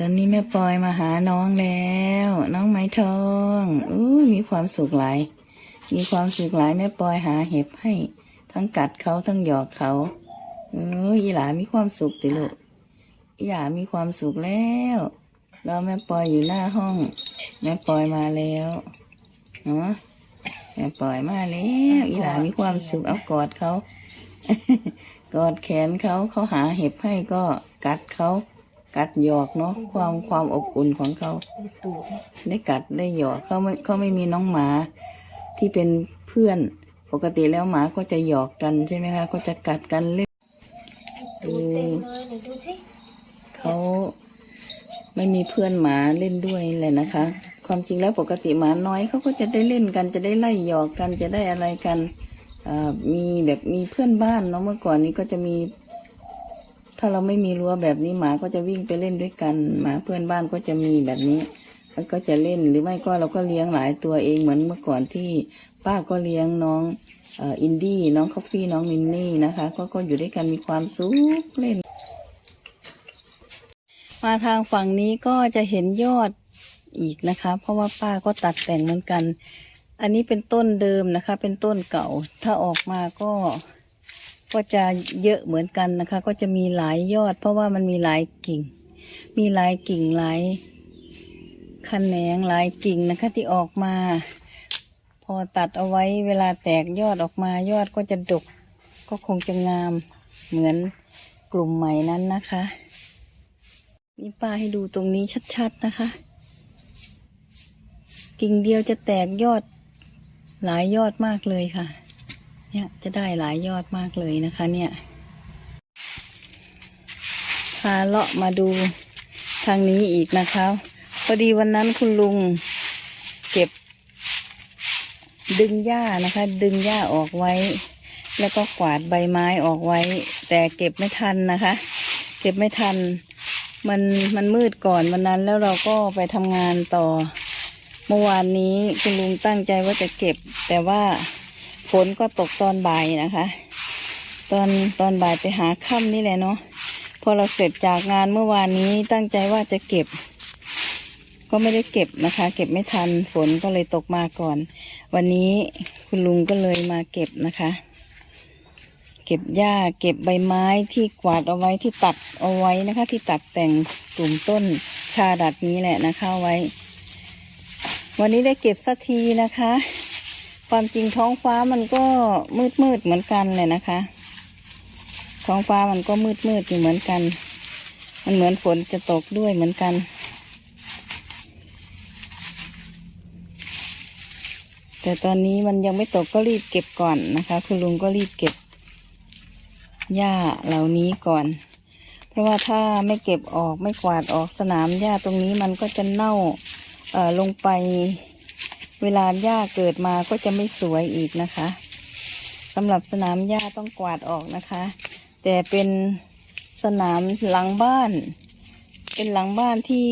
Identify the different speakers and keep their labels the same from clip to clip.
Speaker 1: ตอนนี้แม่ปอยมาหาน้องแล้ว น้องไม้ทองอู้มีความสุขหลาย มีความสุขหลายแม่ปอยหาเห็บให้ ทั้งกัดเขาทั้งหยอกเขาเอออีหลามีความสุขติลูกอีหลามีความสุขแล้วรอแม่ปอยอยู่หน้าห้อง แม่ปอยมาแล้วเนาะแม่ปอยมาแล้วอีหลามีความสุขเอากอดเขากอดแขนเขาเขาหาเห็บให้ก็กัดเขา กัดหยอกเนาะความความอบอุ่นของเขาได้กัดได้หยอกเขาไม่เขาไม่มีน้องหมาที่เป็นเพื่อนปกติแล้วหมาก็จะหยอกกันใช่ไหมคะก็จะกัดกันเล่น
Speaker 2: ดูเขา
Speaker 1: ไม่มีเพื่อนหมาเล่นด้วยเลยนะคะ ความจริงแล้วปกติหมาน้อยเขาก็จะได้เล่นกัน จะได้ไล่หยอกกันจะได้อะไรกันมีแบบมีเพื่อนบ้านเนาะเมื่อก่อนนี้ก็จะมี ถ้าเราไม่มีรั้วแบบนี้หมาก็จะวิ่งไปเล่นด้วยกัน หมาเพื่อนบ้านก็จะมีแบบนี้ มันก็จะเล่นหรือไม่ก็เราก็เลี้ยงหลายตัวเองเหมือนเมื่อก่อนที่ป้าก็เลี้ยงน้องอินดี้น้องคอฟฟี่น้องมินนี่นะคะ ก็ก็อยู่ด้วยกันมีความสุขเล่น มาทางฝั่งนี้ก็จะเห็นยอดอีกนะคะ เพราะว่าป้าก็ตัดแต่งเหมือนกัน อันนี้เป็นต้นเดิมนะคะ เป็นต้นเก่า ถ้าออกมาก็ ก็จะเยอะเหมือนกันนะคะ ก็จะมีหลายยอด เพราะว่ามันมีหลายกิ่ง มีหลายกิ่งหลายขแขนงหลายกิ่งนะคะที่ออกมา พอตัดเอาไว้เวลาแตกยอดออกมายอดก็จะดก ก็คงจะงามเหมือนกลุ่มใหม่นั้นนะคะนี่ป้าให้ดูตรงนี้ชัดๆนะคะ กิ่งเดียวจะแตกยอดหลายยอดมากเลยค่ะ เนี่ยจะได้หลายยอดมากเลยนะคะ เนี่ยพาเลาะมาดูทางนี้อีกนะคะพอดีวันนั้นคุณลุงเก็บ ดึงหญ้านะคะ ดึงหญ้าออกไว้ แล้วก็กวาดใบไม้ออกไว้ แต่เก็บไม่ทันนะคะ เก็บไม่ทัน มันมันมืดก่อนวันนั้นแล้วเราก็ไปทำงานต่อ เมื่อวานนี้คุณลุงตั้งใจว่าจะเก็บแต่ว่า ฝนก็ตกตอนบ่ายนะคะ ตอนตอนบ่ายไปหาค่ำนี่แหละเนาะพอเราเสร็จจากงานเมื่อวานนี้ตั้งใจว่าจะเก็บ ก็ไม่ได้เก็บนะคะ เก็บไม่ทันฝนก็เลยตกมาก่อน วันนี้คุณลุงก็เลยมาเก็บนะคะ เก็บหญ้าเก็บใบไม้ที่กวาดเอาไว้ที่ตัดเอาไว้นะคะ ที่ตัดแต่งกลุ่มต้นชาดัดนี้แหละนะคะไว้ วันนี้ได้เก็บสักทีนะคะ ความจริงท้องฟ้ามันก็มืดมืดเหมือนกันเลยนะคะ ท้องฟ้ามันก็มืดมืดอยู่เหมือนกัน มันเหมือนฝนจะตกด้วยเหมือนกัน แต่ตอนนี้มันยังไม่ตกก็รีบเก็บก่อนนะคะ คุณลุงก็รีบเก็บหญ้าเหล่านี้ก่อน เพราะว่าถ้าไม่เก็บออกไม่กวาดออกสนามหญ้าตรงนี้มันก็จะเน่าเออลงไป เวลาหญ้าเกิดมาก็จะไม่สวยอีกนะคะสำหรับสนามหญ้าต้องกวาดออกนะคะ แต่เป็นสนามหลังบ้าน เป็นหลังบ้านที่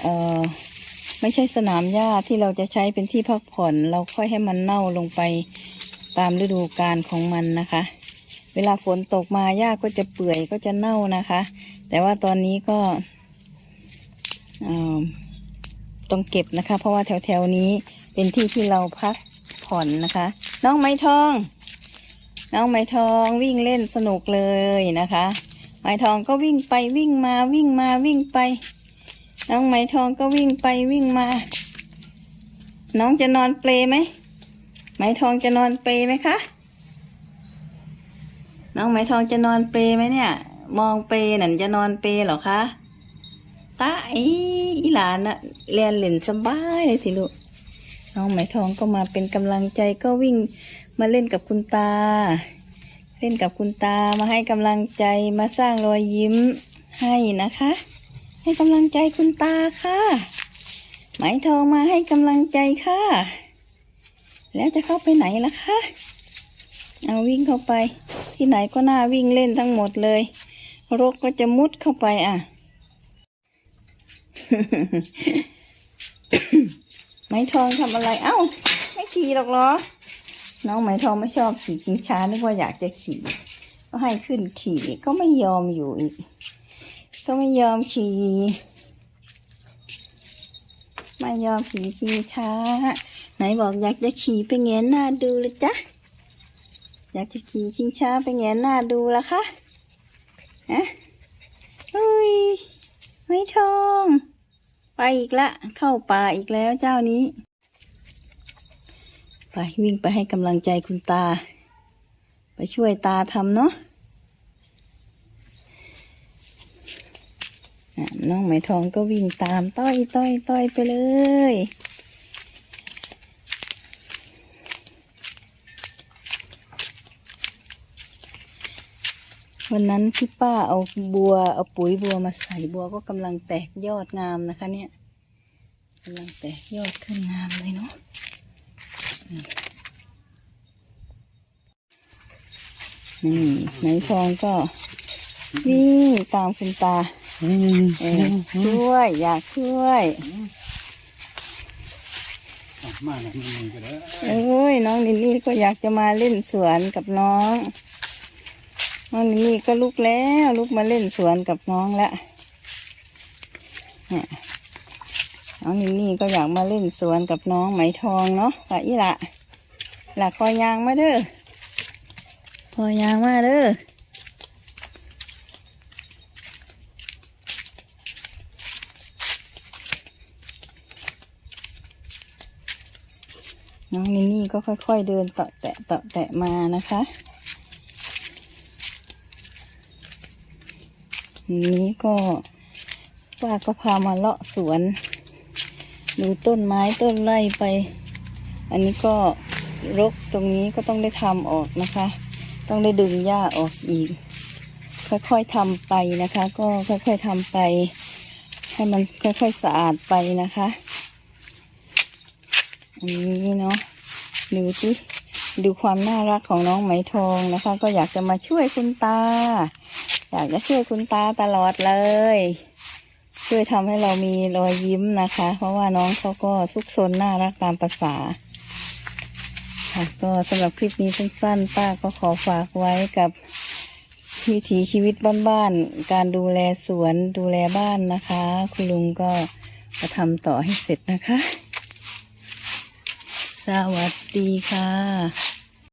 Speaker 1: เอ่อไม่ใช่สนามหญ้าที่เราจะใช้เป็นที่พักผ่อน เราค่อยให้มันเน่าลงไปตามฤดูกาลของมันนะคะ เวลาฝนตกมาหญ้าก็จะเปื่อยก็จะเน่านะคะ แต่ว่าตอนนี้ก็เอ่อต้องเก็บนะคะ เพราะว่าแถวๆนี้ เป็นที่ที่เราพักผ่อนนะคะ น้องไม้ทอง น้องไม้ทองวิ่งเล่นสนุกเลยนะคะ ไม้ทองก็วิ่งไปวิ่งมาวิ่งมาวิ่งไป น้องไม้ทองก็วิ่งไปวิ่งมา น้องจะนอนเปลไหมไม้ทองจะนอนเปลไหมคะน้องไม้ทองจะนอนเปลไหมเนี่ย มองเปลนั่นจะนอนเปลหรอคะตาอีอีหลานอะเรียนเล่นสบายเลยสิลูก น้องไหมทองก็มาเป็นกำลังใจก็วิ่งมาเล่นกับคุณตา เล่นกับคุณตามาให้กำลังใจมาสร้างรอยยิ้มให้นะคะ ให้กำลังใจคุณตาค่ะ ไหมทองมาให้กำลังใจค่ะ แล้วจะเข้าไปไหนล่ะคะเอาวิ่งเข้าไป ที่ไหนก็น่าวิ่งเล่นทั้งหมดเลยรกก็จะมุดเข้าไปอะ ไหมทองทำอะไร เอ้า ไม่ขี่หรอกเหรอ น้องไหมทองไม่ชอบขี่ชิงช้านึกว่าอยากจะขี่ ก็ให้ขึ้นขี่ก็ไม่ยอมอยู่อีก ก็ไม่ยอมขี่ไม่ยอมขี่ชิงช้า ไหนบอกอยากจะขี่ไปแงนหน้าดูเลยจ๊ะอยากจะขี่ชิงช้าไปแงนหน้าดูละคะฮะเฮ้ย ไม่ทอง อีกละ เข้าป่าอีกแล้วเจ้านี้ ไปวิ่งไปให้กำลังใจคุณตา ไปช่วยตาทำเนาะน้องไหมทองก็วิ่งตามต้อยต้อยต้อยไปเลย วันนั้นที่ป้าเอาบัวเอาปุ๋ยบัวมาใส่บัวก็กำลังแตกยอดงามนะคะ เนี่ยกำลังแตกยอดขึ้นงามเลยเนาะอืมนี่ไหนทองก็วิ่งตามคุณตาเออช่วยอยากช่วย
Speaker 3: มาหน่อยมึงก็ได้
Speaker 1: เอ้ยน้องลินนี่ก็อยากจะมาเล่นสวนกับน้อง น้องนนี่ก็ลุกแล้วลุกมาเล่นสวนกับน้องแล้วเนี่ยน้องลินนี่ก็อยากมาเล่นสวนกับน้องไหมทองเนาะละอีละหละคอยยางมาเด้อคอยยางมาเด้อน้องลินนี่ก็ค่อย ๆ เดินเตาะแตะเตาะแตะมานะคะ นี้ก็ป้าก็พามาเลาะสวน ดูต้นไม้ต้นไร่ไป อันนี้ก็รกตรงนี้ก็ต้องได้ทำออกนะคะ ต้องได้ดึงหญ้าออกอีก ค่อยๆทำไปนะคะ ก็ค่อยๆทำไป ให้มันค่อยๆสะอาดไปนะคะอันนี้เนาะดูสิดูความน่ารักของน้องไหมทองนะคะ ก็อยากจะมาช่วยคุณตา อยากจะช่วยคุณตาตลอดเลย ช่วยทำให้เรามีรอยยิ้มนะคะ เพราะว่าน้องเขาก็ซุกซนน่ารักตามภาษาค่ะก็สำหรับคลิปนี้สั้นๆ ป้าก็ขอฝากไว้กับวิถีชีวิตบ้านๆ การดูแลสวนดูแลบ้านนะคะ คุณลุงก็จะทำต่อให้เสร็จนะคะ สวัสดีค่ะ